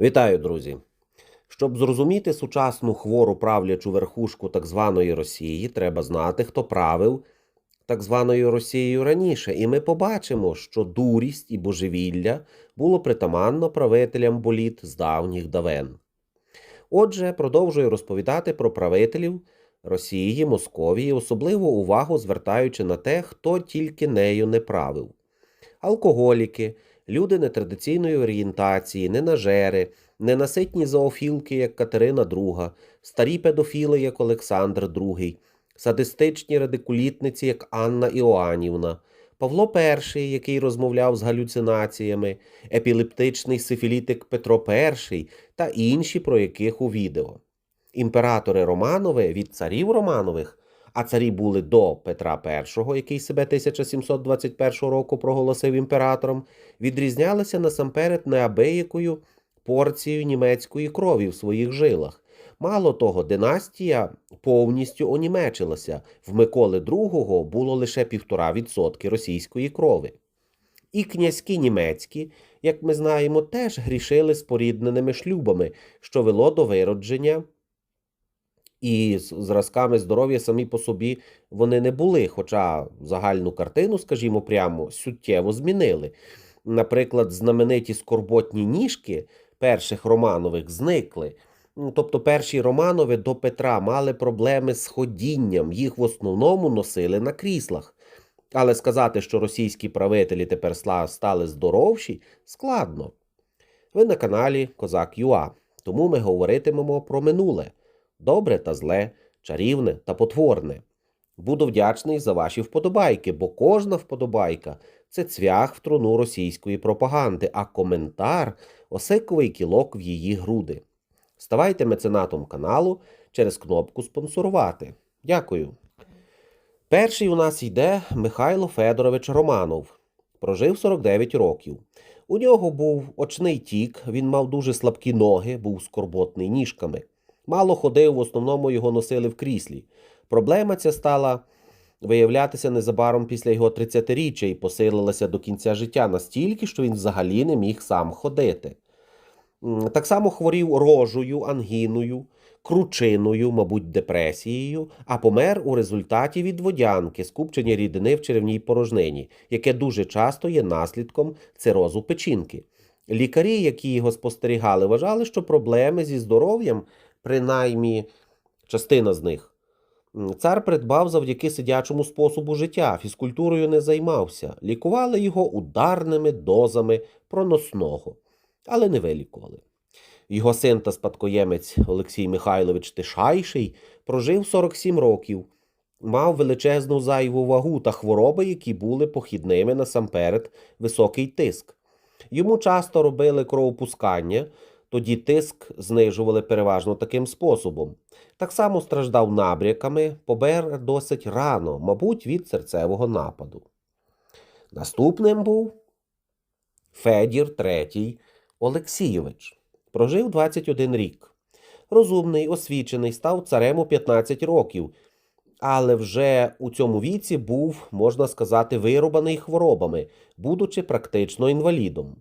Вітаю, друзі! Щоб зрозуміти сучасну хвору правлячу верхушку так званої Росії, треба знати, хто правив так званою Росією раніше. І ми побачимо, що дурість і божевілля було притаманно правителям боліт з давніх давен. Отже, продовжую розповідати про правителів Росії, Московії, особливо увагу звертаючи на те, хто тільки нею не правив. Алкоголіки, люди нетрадиційної орієнтації, ненажери, ненаситні зоофілки, як Катерина II, старі педофіли, як Олександр II, садистичні радикулітниці, як Анна Іоанівна, Павло І, який розмовляв з галюцинаціями, епілептичний сифілітик Петро І та інші, про яких у відео. Імператори Романови від царів Романових, а царі були до Петра І, який себе 1721 року проголосив імператором, відрізнялися насамперед неабиякою порцією німецької крові в своїх жилах. Мало того, династія повністю онімечилася. В Миколи II було лише півтора відсотки російської крови. І князькі німецькі, як ми знаємо, теж грішили спорідненими шлюбами, що вело до виродження. І зразками здоров'я самі по собі вони не були, хоча загальну картину, скажімо прямо, суттєво змінили. Наприклад, знамениті скорботні ніжки перших Романових зникли. Ну, Тобто перші Романови до Петра мали проблеми з ходінням, їх в основному носили на кріслах. Але сказати, що російські правителі тепер стали здоровші, складно. Ви на каналі Козак Юа, тому ми говоритимемо про минуле добре та зле, чарівне та потворне. Буду вдячний за ваші вподобайки, бо кожна вподобайка це цвях в труну російської пропаганди, а коментар осиковий кілок в її груди. Ставайте меценатом каналу через кнопку спонсорувати. Дякую. Перший у нас йде Михайло Федорович Романов. Прожив 49 років. У нього був очний тік, він мав дуже слабкі ноги, був скорботний ніжками. Мало ходив, в основному його носили в кріслі. Проблема ця стала виявлятися незабаром після його 30-річчя і посилилася до кінця життя настільки, що він взагалі не міг сам ходити. Так само хворів рожею, ангіною, кручиною, мабуть, депресією, а помер у результаті від водянки, скупчення рідини в черевній порожнині, яке дуже часто є наслідком цирозу печінки. Лікарі, які його спостерігали, вважали, що проблеми зі здоров'ям, принаймні частина з них, цар придбав завдяки сидячому способу життя, фізкультурою не займався, лікували його ударними дозами проносного, але не вилікували. Його син та спадкоємець Олексій Михайлович Тишайший прожив 47 років, мав величезну зайву вагу та хвороби, які були похідними насамперед високий тиск. Йому часто робили кровопускання, тоді тиск знижували переважно таким способом. Так само страждав набряками, побер досить рано, мабуть, від серцевого нападу. Наступним був Федір III Олексійович. Прожив 21 рік. Розумний, освічений, став царем у 15 років, але вже у цьому віці був, можна сказати, вирубаний хворобами, будучи практично інвалідом.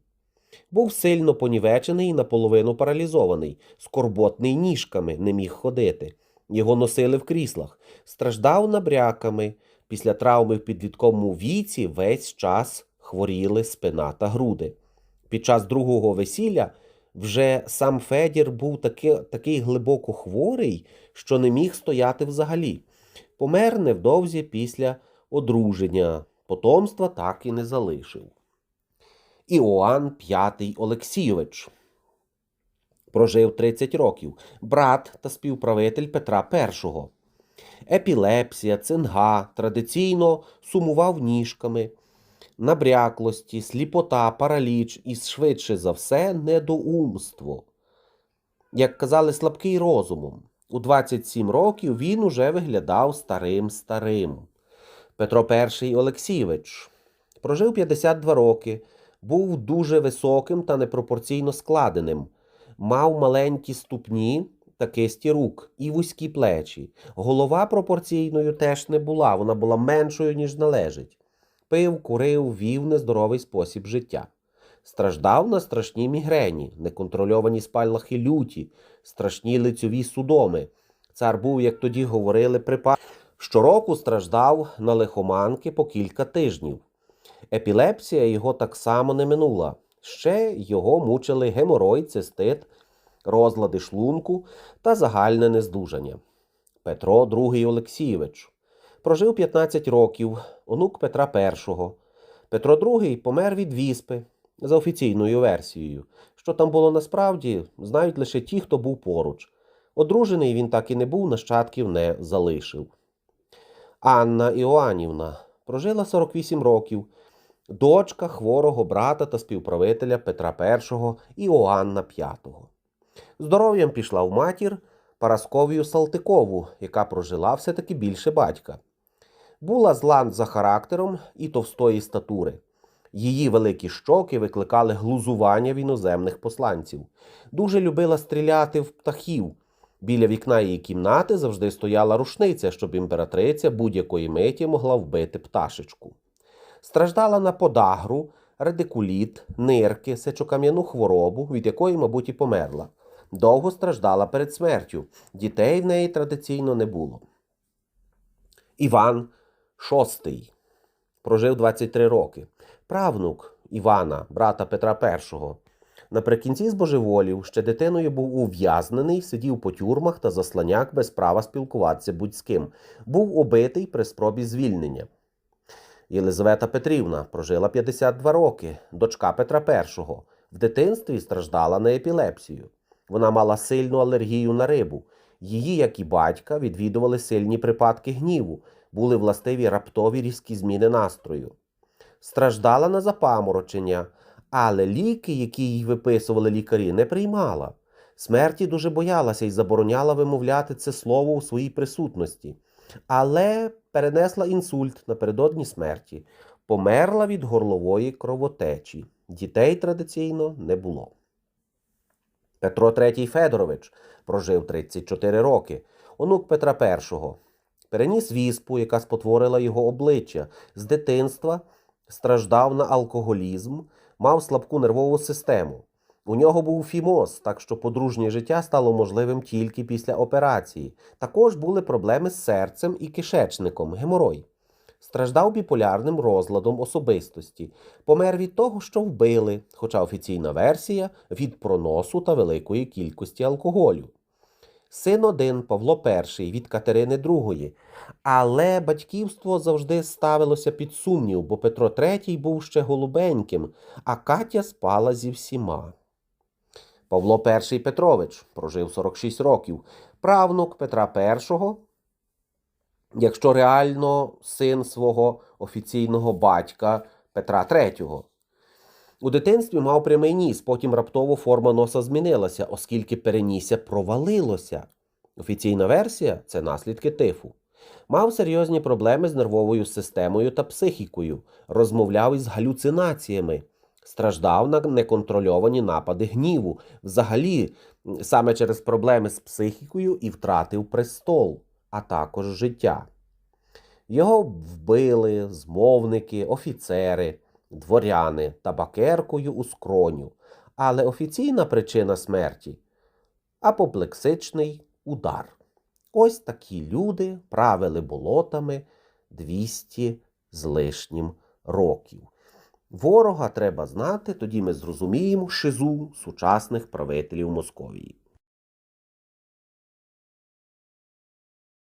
Був сильно понівечений і наполовину паралізований, скорботний ніжками, не міг ходити. Його носили в кріслах, страждав набряками. Після травми в підлітковому віці весь час хворіли спина та груди. Під час другого весілля вже сам Федір був таки, такий глибоко хворий, що не міг стояти взагалі. Помер невдовзі після одруження. Потомства так і не залишив. Іоанн V Олексійович. Прожив 30 років, брат та співправитель Петра І. Епілепсія, цинга, традиційно сумував ніжками, набряклості, сліпота, параліч і, швидше за все, недоумство. Як казали, слабкий розумом. У 27 років він уже виглядав старим старим. Петро І Олексійович прожив 52 роки, був дуже високим та непропорційно складеним, мав маленькі ступні та кисті рук і вузькі плечі. Голова пропорційною теж не була, вона була меншою, ніж належить. Пив, курив, вів нездоровий спосіб життя. Страждав на страшні мігрені, неконтрольовані спалахи люті, страшні лицьові судоми. Цар був, як тоді говорили, припа. Щороку страждав на лихоманки по кілька тижнів. Епілепсія його так само не минула. Ще його мучили геморой, цистит, розлади шлунку та загальне нездужання. Петро II Олексійович прожив 15 років, онук Петра І. Петро II помер від віспи за офіційною версією. Що там було насправді, знають лише ті, хто був поруч. Одружений він так і не був, нащадків не залишив. Анна Іоанівна прожила 48 років, дочка хворого брата та співправителя Петра І Іоанна V. Здоров'ям пішла в матір Парасковію Салтикову, яка прожила все-таки більше батька. Була зла за характером і товстої статури. Її великі щоки викликали глузування в іноземних посланців. Дуже любила стріляти в птахів. Біля вікна її кімнати завжди стояла рушниця, щоб імператриця будь-якої миті могла вбити пташечку. Страждала на подагру, радикуліт, нирки, сечокам'яну хворобу, від якої, мабуть, і померла. Довго страждала перед смертю. Дітей в неї традиційно не було. Іван VI прожив 23 роки. Правнук Івана, брата Петра І. Наприкінці збожеволів ще дитиною був ув'язнений, сидів по тюрмах та засланяк без права спілкуватися будь з ким. Був убитий при спробі звільнення. Єлизавета Петрівна прожила 52 роки, дочка Петра І. В дитинстві страждала на епілепсію. Вона мала сильну алергію на рибу. Її, як і батька, відвідували сильні припадки гніву, були властиві раптові різкі зміни настрою. Страждала на запаморочення, але ліки, які їй виписували лікарі, не приймала. Смерті дуже боялася і забороняла вимовляти це слово у своїй присутності, але перенесла інсульт напередодні смерті, померла від горлової кровотечі. Дітей традиційно не було. Петро III Федорович прожив 34 роки, онук Петра І. Переніс віспу, яка спотворила його обличчя. З дитинства страждав на алкоголізм, мав слабку нервову систему. У нього був фімоз, так що подружнє життя стало можливим тільки після операції. Також були проблеми з серцем і кишечником, геморой. Страждав біполярним розладом особистості, помер від того, що вбили, хоча офіційна версія від проносу та великої кількості алкоголю. Син один Павло І від Катерини II, але батьківство завжди ставилося під сумнів, бо Петро III був ще голубеньким, а Катя спала зі всіма. Павло І Петрович прожив 46 років, правнук Петра І, якщо реально син свого офіційного батька Петра III. У дитинстві мав прямий ніс, потім раптово форма носа змінилася, оскільки перенісся провалилося. Офіційна версія це наслідки тифу. Мав серйозні проблеми з нервовою системою та психікою, розмовляв із галюцинаціями, страждав на неконтрольовані напади гніву, взагалі саме через проблеми з психікою і втратив престол, а також життя. Його вбили змовники, офіцери, дворяни табакеркою у скроню, але офіційна причина смерті апоплексичний удар. Ось такі люди правили болотами 200 з лишнім років. Ворога треба знати, тоді ми зрозуміємо шизу сучасних правителів Московії.